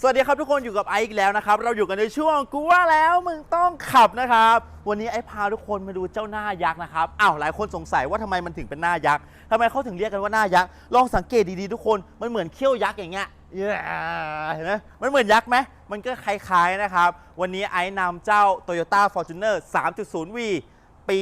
สวัสดีครับทุกคนอยู่กับไอซ์อีกแล้วนะครับ เราอยู่กันในช่วงกูว่าแล้วมึงต้องขับนะครับ วันนี้ไอซ์พาทุกคนมาดูเจ้าหน้ายักษ์นะครับอ้าวหลายคนสงสัยว่าทำไมมันถึงเป็นหน้ายักษ์ทำไมเขาถึงเรียกกันว่าหน้ายักษ์ลองสังเกตดีๆทุกคนมันเหมือนเขี้ยวยักษ์อย่างเงี้ยเย้เห็นไหมมันเหมือนยักษ์ไหมมันก็คล้ายๆนะครับ วันนี้ไอซ์นำเจ้า Toyota Fortuner 3.0V ปี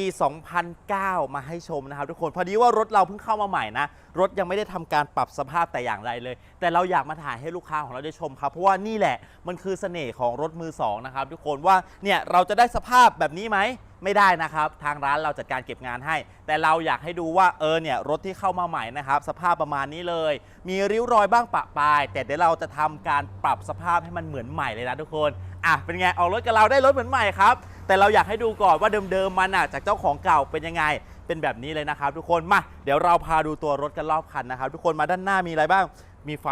2009 มาให้ชมนะครับทุกคน พอดีว่ารถเราเพิ่งเข้ามาใหม่นะ รถยังไม่ได้ทำการปรับสภาพแต่อย่างใดเลย แต่เราอยากมาถ่ายให้ลูกค้าของเราได้ชมครับ เพราะว่านี่แหละมันคือเสน่ห์ของรถมือสองนะครับทุกคนว่าเนี่ยเราจะได้สภาพแบบนี้ไหม ไม่ได้นะครับ ทางร้านเราจัดการเก็บงานให้ แต่เราอยากให้ดูว่าเออเนี่ยรถที่เข้ามาใหม่นะครับ สภาพประมาณนี้เลย มีริ้วรอยบ้างปะปาย แต่เดี๋ยวเราจะทำการปรับสภาพให้มันเหมือนใหม่เลยนะทุกคนอะเป็นไงออกรถกับเราได้รถเหมือนใหม่ครับแต่เราอยากให้ดูก่อนว่าเดิมๆมันอะจากเจ้าของเก่าเป็นยังไงเป็นแบบนี้เลยนะครับ ทุกคนมาเดี๋ยวเราพาดูตัวรถกันรอบคันนะครับ ทุกคนมาด้านหน้ามีอะไรบ้าง มีไฟ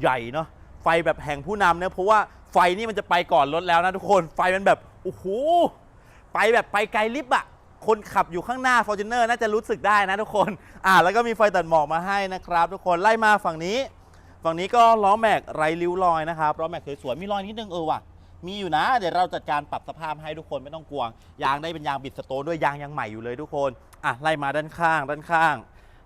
ใหญ่ๆเนาะไฟแบบแห่งผู้นำเนี่ยเพราะว่าไฟนี่มันจะไปก่อนรถแล้วนะทุกคนไฟมันแบบโอ้โห ไปแบบไปไกลลิบอะคนขับอยู่ข้างหน้า f o r t u n e r น่าจะรู้สึกได้นะทุกคน อ่า แล้วก็มีไฟตัดหมอกมาให้นะครับ ทุกคนไล่มาฝั่งนี้ ฝั่งนี้ก็ล้อแม็กไรริ้วรอยนะครับล้อแม็กสวยๆมีรอยนิดนึงเออว่ะมีอยู่นะ เดี๋ยวเราจัดการปรับสภาพให้ทุกคนไม่ต้องกลัวยางได้เป็นยางบิดสโตนด้วยยางยังใหม่อยู่เลยทุกคนอะไล่มาด้านข้างด้านข้าง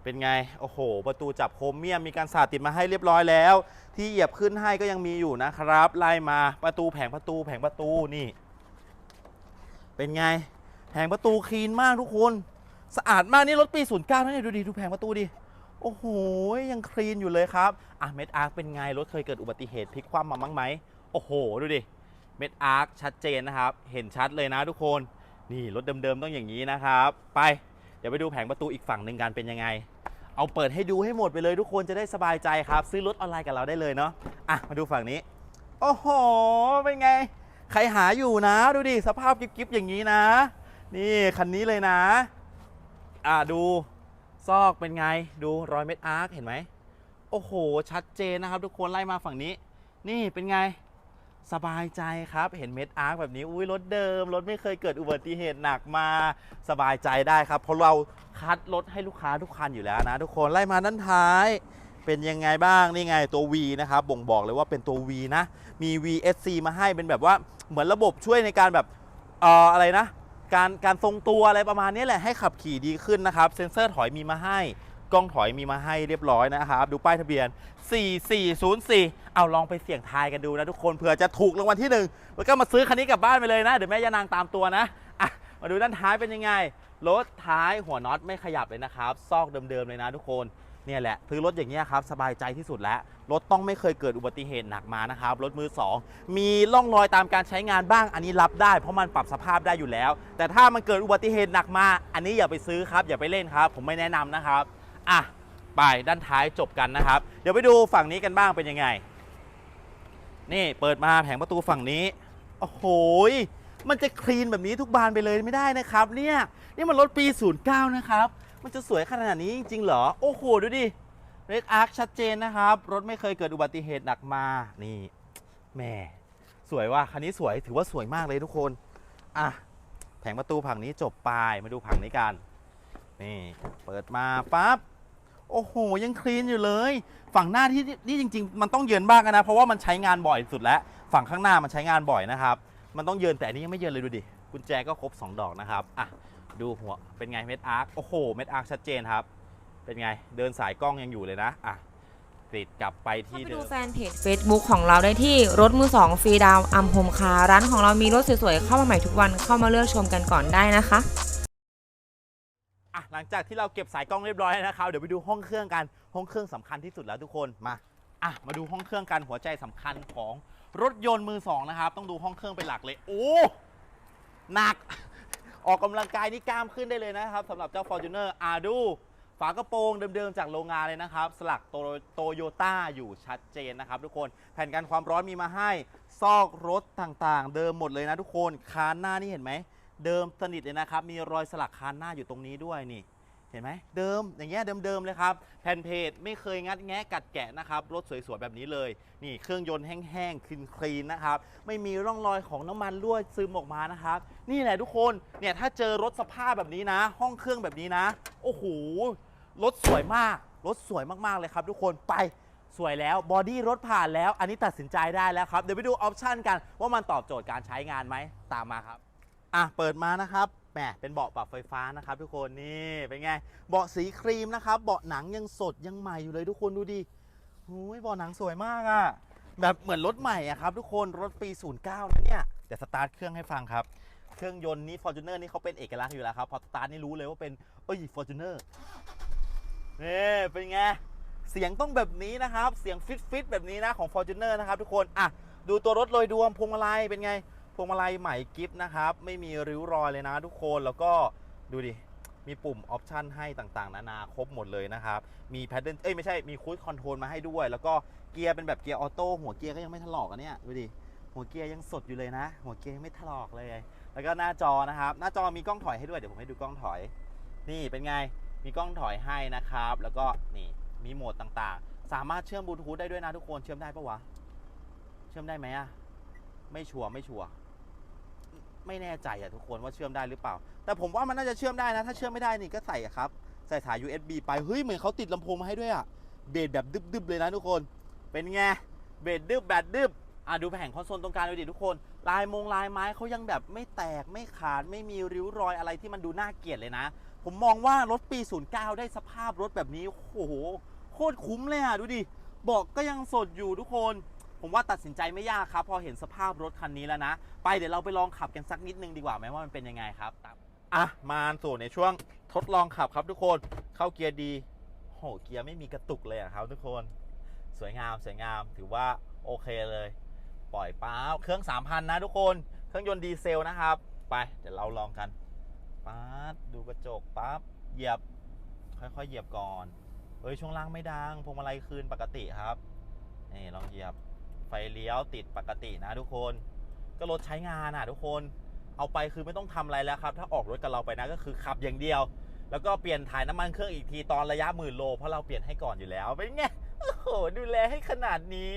เป็นไงโอ้โห ประตูจับโครเมียมมีการสาดติดมาให้เรียบร้อยแล้ว ที่เหยียบขึ้นให้ก็ยังมีอยู่นะครับ ไล่มาประตูแผงประตูแผงประตูนี่ เป็นไงแผงประตูคลีนมากทุกคน สะอาดมากนี่รถปี 09นะเนี่ยดูดิดูแผงประตูดิโอ้โหยังคลีนอยู่เลยครับอะเม็ดอาร์คเป็นไงรถเคยเกิดอุบัติเหตุพลิกคว่ำมาบ้างไหมโอ้โหดูดิเม็ดอาร์คชัดเจนนะครับ เห็นชัดเลยนะทุกคน นี่รถเดิมๆต้องอย่างนี้นะครับ ไปเดี๋ยวไปดูแผงประตูอีกฝั่งหนึ่งกันเป็นยังไง เอาเปิดให้ดูให้หมดไปเลยทุกคนจะได้สบายใจครับ ซื้อรถออนไลน์กับเราได้เลยเนาะอะมาดูฝั่งนี้ โอ้โหเป็นไง ใครหาอยู่นะ ดูดิ สภาพกิ๊บๆอย่างนี้นะ นี่คันนี้เลยนะ อะดูซอกเป็นไง ดูรอยเม็ดอาร์คเห็นไหม โอ้โห ชัดเจนนะครับ ทุกคนไล่มาฝั่งนี้ นี่เป็นไงสบายใจครับ เห็นเม็ดอาร์คแบบนี้ อุ้ยรถเดิม รถไม่เคยเกิดอุบัติเหตุหนักมาสบายใจได้ครับ เพราะเราคัดรถให้ลูกค้าทุกคันอยู่แล้วนะ ทุกคนไล่มาด้านท้าย เป็นยังไงบ้างนี่ไงตัว V นะครับบ่งบอกเลยว่าเป็นตัว V นะมี VSC มาให้เป็นแบบว่าเหมือนระบบช่วยในการแบบเอ่ออะไรนะ การการทรงตัวอะไรประมาณนี้แหละให้ขับขี่ดีขึ้นนะครับ เซ็นเซอร์ถอยมีมาให้กล้องถอยมีมาให้เรียบร้อยนะครับ ดูป้ายทะเบียน 4404 เอาลองไปเสี่ยงทายกันดูนะทุกคนเผื่อจะถูกรางวัลที่หนึ่งแล้วก็มาซื้อคันนี้กลับบ้านไปเลยนะ เดี๋ยวแม่ยานางตามตัวนะอะมาดูด้านท้ายเป็นยังไง รถท้ายหัวน็อตไม่ขยับเลยนะครับ ซอกเดิมๆเลยนะทุกคน เนี่ยแหละซื้อรถอย่างเงี้ยครับสบายใจที่สุดแล้ว รถต้องไม่เคยเกิดอุบัติเหตุหนักมานะครับ รถมือ 2 มีร่องรอยตามการใช้งานบ้าง อันนี้รับได้ เพราะมันปรับสภาพได้อยู่แล้ว แต่ถ้ามันเกิดอุบัติเหตุหนักมา อันนี้อย่าไปซื้อครับอย่าไปเล่นครับ ผมไม่แนะนำนะครับอะไปด้านท้ายจบกันนะครับ เดี๋ยวไปดูฝั่งนี้กันบ้างเป็นยังไง นี่เปิดมาแผงประตูฝั่งนี้โอ้โหยมันจะคลีนแบบนี้ทุกบานไปเลยไม่ได้นะครับ เนี่ยนี่มันรถปี 09 นะครับ มันจะสวยขนาดนี้จริงๆเหรอ โอ้โห ดูดิเรดอาร์คชัดเจนนะครับ รถไม่เคยเกิดอุบัติเหตุหนักมา นี่แหม่สวยว่ะคันนี้สวยถือว่าสวยมากเลยทุกคน อะ แผงประตูผังนี้จบไปมาดูผังนี้กัน นี่ เปิดมาปั๊บโอ้โห ยังคลีนอยู่เลย ฝั่งหน้าที่นี่จริง ๆ มันต้องเยินบ้างนะ เพราะว่ามันใช้งานบ่อยสุดแล้ว ฝั่งข้างหน้ามันใช้งานบ่อยนะครับ มันต้องเยินแต่อันนี้ยังไม่เยินเลยดูดิ กุญแจก็ครบ 2 ดอกนะครับ อะ ดูหัวเป็นไงเม็ดอาร์คโอ้โหเม็ดอาร์คชัดเจนครับ เป็นไงเดินสายกล้องยังอยู่เลยนะอะติดกลับไปเข้าที่ไปเดิดู um มแฟนเพจ Facebook ของเราได้ที่รถมือสองฟรีดาวอัมโฮมคาร้านของเรามีรถสวยๆ เข้ามาใหม่ทุกวันเข้ามาเลือกชมกันก่อนได้นะคะอะหลังจากที่เราเก็บสายกล้องเรียบร้อยแล้วนะครับเดี๋ยวไปดูห้องเครื่องกันห้องเครื่องสำคัญที่สุดแล้วทุกคนมาอะมาดูห้องเครื่องกันหัวใจสำคัญของรถยนต์มือสองนะครับต้องดูห้องเครื่องเป็นหลักเลยโอ้หนัก ออกกำลังกายนี่กล้ามขึ้นได้เลยนะครับสำหรับเจ้า Fortuner อาดูฝากระโปรงเดิมๆจากโรงงานเลยนะครับ สลักโตโตโยต้าอยู่ชัดเจนนะครับ ทุกคนแผ่นกันความร้อนมีมาให้ ซอกรถต่างๆ เดิมหมดเลยนะทุกคนคานหน้านี่เห็นไหม เดิมสนิทเลยนะครับ มีรอยสลักคานหน้าอยู่ตรงนี้ด้วยนี่ เห็นไหมเดิมอย่างเงี้ยเดิมๆเลยครับแผ่นเพจไม่เคยงัดแงะกัดแกะนะครับรถสวยๆแบบนี้เลย นี่เครื่องยนต์แห้งๆคลีนนะครับไม่มีร่องรอยของน้ำมันรั่วซึมออกมานะครับนี่แหละทุกคนเนี่ยถ้าเจอรถสภาพแบบนี้นะ ห้องเครื่องแบบนี้นะ โอ้โหรถสวยมากรถสวยมากๆเลยครับ ทุกคนไปสวยแล้วบอดี้รถผ่านแล้ว อันนี้ตัดสินใจได้แล้วครับ เดี๋ยวไปดูออปชันกันว่ามันตอบโจทย์การใช้งานไหมตามมาครับ อะ เปิดมานะครับ แหมเป็นเบาะปรับไฟฟ้านะครับทุกคนนี่เป็นไงเบาะสีครีมนะครับเบาะหนังยังสดยังใหม่อยู่เลยทุกคนดูดิหูยเบาะหนังสวยมากอะ่ะแบบเหมือนรถใหม่อะครับทุกคนรถปี 09นะเนี่ยเดี๋ยวสตาร์ทเครื่องให้ฟังครับเครื่องยนต์นี้ Fortuner นี่เขาเป็นเอกลักษณ์อยู่แล้วครับพอสตาร์ทนี่รู้เลยว่าเป็นเอ้ย Fortuner นี่เป็นไงเสียงต้องแบบนี้นะครับ เสียงฟิตฟิตแบบนี้นะของ Fortuner นะครับทุกคนอะดูตัวรถโดยรวมพวงมาลัยเป็นไง พวงมาลัยใหม่กิฟต์นะครับ ไม่มีริ้วรอยเลยนะทุกคนแล้วก็ดูดิ มีปุ่มออปชันให้ต่างๆ นานาครบหมดเลยนะครับ มีแพดเดิลเอ้ยไม่ใช่มีคู i คอนโทรลมาให้ด้วย แล้วก็เกียร์เป็นแบบเกียร์ออโต้หัวเกียร์ก็ยังไม่ถลอกอันเนี้ยดูดิหัวเกียร์ยังสดอยู่เลยนะ หัวเกียร์ไม่ถลอกเลย แล้วก็หน้าจอนะครับ หน้าจอมีกล้องถอยให้ด้วยเดี๋ยวผมให้ดูกล้องถอย นี่เป็นไงมีกล้องถอยให้นะครับ แล้วก็นี่มีโหมดต่างๆ สามารถเชื่อมบลูทูธได้ด้วยนะทุกคนเชื่อมได้ปะวะ เชื่อมได้ไหมอะไม่ชัวร์ไม่ชัวร์ ไม่แน่ใจอะทุกคนว่าเชื่อมได้หรือเปล่า แต่ผมว่ามันน่าจะเชื่อมได้นะ ถ้าเชื่อมไม่ได้นี่ก็ใส่อะครับ ใส่สาย USB ไป เฮ้ย เหมือนเขาติดลำโพงมาให้ด้วยอะเบสแบบดึบๆเลยนะทุกคน เป็นไง เบสดึบแบดดึบอะดูแผงคอนโซลตรงกลางดูดิทุกคน ลายมงลายไม้เขายังแบบไม่แตกไม่ขาดไม่มีริ้วรอยอะไรที่มันดูน่าเกลียดเลยนะ ผมมองว่ารถปี 09 ได้สภาพรถแบบนี้ โอ้โห โคตรคุ้มเลยอะดูดิเบอกก็ยังสดอยู่ทุกคน ผมว่าตัดสินใจไม่ยากครับ พอเห็นสภาพรถคันนี้แล้วนะ ไปเดี๋ยวเราไปลองขับกันสักนิดนึงดีกว่าไหมว่ามันเป็นยังไงครับตามอะมาสู่ในช่วงทดลองขับครับทุกคนเข้าเกียร์ดีโหเกียร์ไม่มีกระตุกเลยอะครับทุกคนสวยงามสวยงามถือว่าโอเคเลย ปล่อยป้าบเครื่อง3,000นะทุกคนเครื่องยนต์ดีเซลนะครับ ไปเดี๋ยวเราลองกันป๊าดดูกระจกปั๊บเหยียบ ค่อยๆเหยียบก่อนเฮ้ยช่วงล่างไม่ดังพวงมาลัยคืนปกติครับนี่ลองเหยียบไฟเลี้ยวติดปกตินะทุกคน ก็รถใช้งานอะทุกคน เอาไปคือไม่ต้องทำอะไรแล้วครับ ถ้าออกรถกับเราไปนะก็คือขับอย่างเดียว แล้วก็เปลี่ยนถ่ายน้ำมันเครื่องอีกทีตอนระยะหมื่นโล เพราะเราเปลี่ยนให้ก่อนอยู่แล้วเป็นไงโอ้โหดูแลให้ขนาดนี้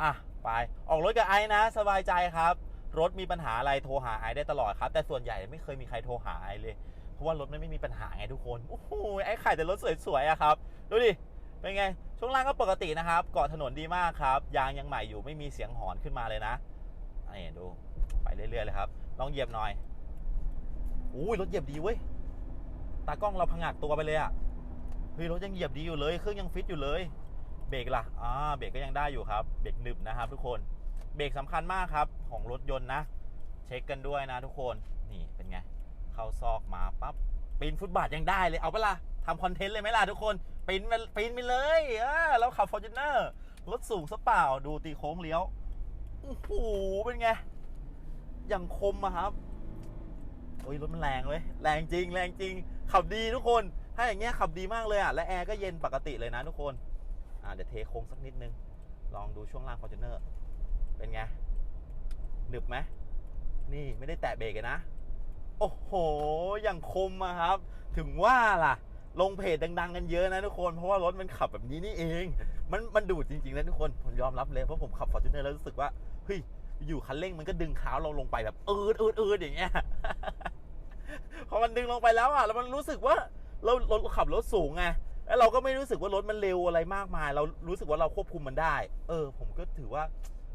อะไปออกรถกับไอ้นะ สบายใจครับ รถมีปัญหาอะไรโทรหาไอ้ได้ตลอดครับ แต่ส่วนใหญ่ไม่เคยมีใครโทรหาไอ้เลยเพราะว่ารถมันไม่มีปัญหาไงทุกคนโอ้โหไอ้ขายแต่รถสวยๆอะครับดูดิเป็นไง ช่วงล่างก็ปกตินะครับเกาะถนนดีมากครับ ยางยังใหม่อยู่ไม่มีเสียงหอนขึ้นมาเลยนะนี่ดูไปเรื่อยๆเลยครับ ลองเหยียบหน่อยอุ้ยรถเหยียบดีเว้ยตากล้องเราพังงาดตัวไปเลยอะเฮ้ยรถยังเหยียบดีอยู่เลยเครื่องยังฟิตอยู่เลย เบรกล่ะอ่าเบรกก็ยังได้อยู่ครับเบรกหนึบนะครับ ทุกคนเบรกสำคัญมากครับ ของรถยนต์นะ เช็คกันด้วยนะทุกคนนี่เป็นไง เข้าซอกมาปั๊บปีนฟุตบาทยังได้เลยเอาปะล่ะ ทำคอนเทนต์เลยไหมล่ะทุกคนปีนมาปีนไปเลยเออเราขับฟอร์จูเนอร์รถสูงซะเปล่าดูตีโค้งเลี้ยวโอ้โหเป็นไง อย่างคมอะครับโอ้ยรถมันแรงเว้ยแรงจริง แรงจริง ขับดีทุกคน ถ้าอย่างเงี้ยขับดีมากเลยอะและแอร์ก็เย็นปกติเลยนะทุกคนอ่าเดี๋ยวเทโค้งสักนิดนึง ลองดูช่วงล่างฟอร์จูเนอร์เป็นไงหนึบไหมนี่ไม่ได้แตะเบรกเลยนะ โอ้โห อย่างคมอะครับ ถึงว่าล่ะ ลงเพจดังๆกันเยอะนะทุกคน เพราะว่ารถมันขับแบบนี้นี่เอง มันมันดูดจริงๆนะทุกคน ผมยอมรับเลยเพราะผมขับฟอร์จูเนอร์แล้วรู้สึกว่า เฮ้ย อยู่คันเร่งมันก็ดึงเท้าเราลงไปแบบอืดอืดอืดอย่างเงี้ย พอมันดึงลงไปแล้วอะ แล้วมันรู้สึกว่าเราเราขับรถสูงไง แล้วเราก็ไม่รู้สึกว่ารถมันเร็วอะไรมากมาย เรารู้สึกว่าเราควบคุมมันได้ เออ ผมก็ถือว่า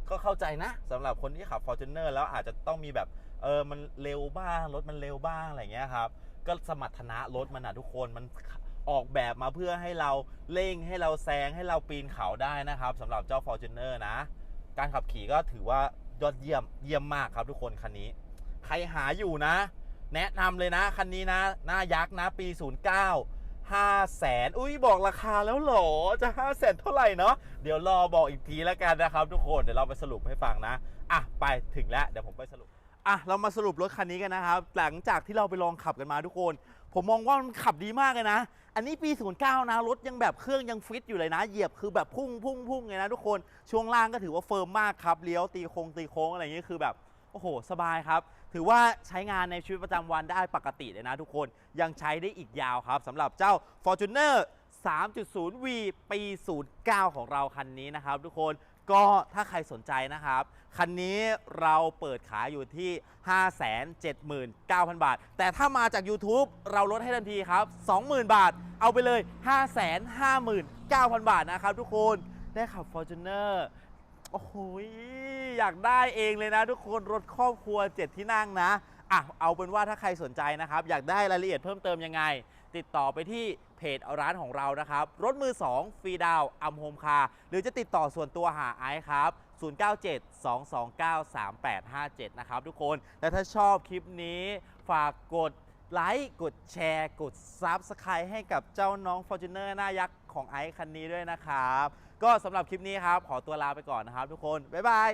ก็เข้าใจนะสำหรับคนที่ขับ Fortuner แล้วอาจจะต้องมีแบบ เออ มันเร็วบ้าง รถมันเร็วบ้างอะไรเงี้ยครับ ก็สมรรถนะรถมันอะทุกคนมันออกแบบมาเพื่อให้เราเร่งให้เราแซงให้เราปีนเขาได้นะครับสำหรับเจ้า Fortuner นะ การขับขี่ก็ถือว่ายอดเยี่ยมเยี่ยมมากครับทุกคนคันนี้ ใครหาอยู่นะ แนะนำเลยนะ คันนี้นะ หน้ายักษ์นะปี 09 5แสนอุ้ยบอกราคาแล้วเหรอ จะ5แสนเท่าไหร่เนาะเดี๋ยวรอบอกอีกทีแล้วกันนะครับทุกคนเดี๋ยวเราไปสรุปให้ฟังนะ อะ ไปถึงแล้ว เดี๋ยวผมไปสรุป อะเรามาสรุปรถคันนี้กันนะครับ หลังจากที่เราไปลองขับกันมาทุกคน ผมมองว่ามันขับดีมากเลยนะ อันนี้ปี 09 นะ รถยังแบบเครื่องยังฟิตอยู่เลยนะ เหยียบคือแบบพุ่งพุ่งพุ่งเลยนะทุกคน ช่วงล่างก็ถือว่าเฟิร์มมากครับ เลี้ยวตีโค้งตีโค้งอะไรอย่างนี้คือแบบโอ้โห สบายครับ ถือว่าใช้งานในชีวิตประจำวันได้ปกติเลยนะทุกคน ยังใช้ได้อีกยาวครับสำหรับเจ้า Fortuner 3.0V ปี 09 ของเราคันนี้นะครับทุกคน ก็ถ้าใครสนใจนะครับ คันนี้เราเปิดขายอยู่ที่ 579,000 บาท แต่ถ้ามาจาก YouTube เราลดให้ทันทีครับ 20,000 บาท เอาไปเลย 559,000 บาทนะครับทุกคนได้ขับ Fortuner โอ้โหอยากได้เองเลยนะทุกคนรถครอบครัว 7 ที่นั่งนะ อะเอาเป็นว่าถ้าใครสนใจนะครับ อยากได้รายละเอียดเพิ่มเติมยังไง ติดต่อไปที่เพจร้านของเรานะครับ รถมือ 2 ฟรีดาวอัมโฮมคาหรือจะติดต่อส่วนตัวหาไอซ์ครับ 0972293857 นะครับทุกคนและถ้าชอบคลิปนี้ฝากกดไลค์กดแชร์ กด Subscribe ให้กับเจ้าน้อง Fortuner หน้ายักษ์ของไอซ์คันนี้ด้วยนะครับ ก็สำหรับคลิปนี้ครับ ขอตัวลาไปก่อนนะครับทุกคน บ๊ายบาย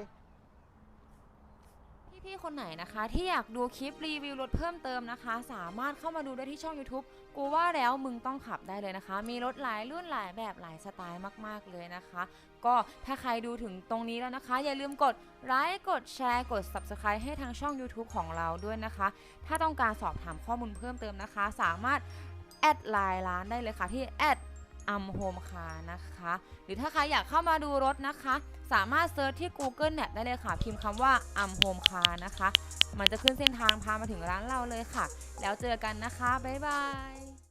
พี่ๆคนไหนนะคะ ที่อยากดูคลิปรีวิวรถเพิ่มเติมนะคะ สามารถเข้ามาดูได้ที่ช่อง YouTube กูว่าแล้วมึงต้องขับได้เลยนะคะ มีรถหลายรุ่นหลายแบบหลายสไตล์มาก ๆ เลยนะคะ ก็ถ้าใครดูถึงตรงนี้แล้วนะคะ อย่าลืมกดไลค์กดแชร์กด Subscribe ให้ทางช่อง YouTube ของเราด้วยนะคะ ถ้าต้องการสอบถามข้อมูลเพิ่มเติมนะคะ สามารถแอดไลน์ร้านได้เลยค่ะที่แอด อัมโฮมคานะคะ หรือถ้าใครอยากเข้ามาดูรถนะคะ สามารถเซิร์ชที่ Google Map ได้เลยค่ะ พิมพ์คำว่าอัมโฮมคานะคะ มันจะขึ้นเส้นทางพามาถึงร้านเราเลยค่ะ แล้วเจอกันนะคะ บ๊ายบาย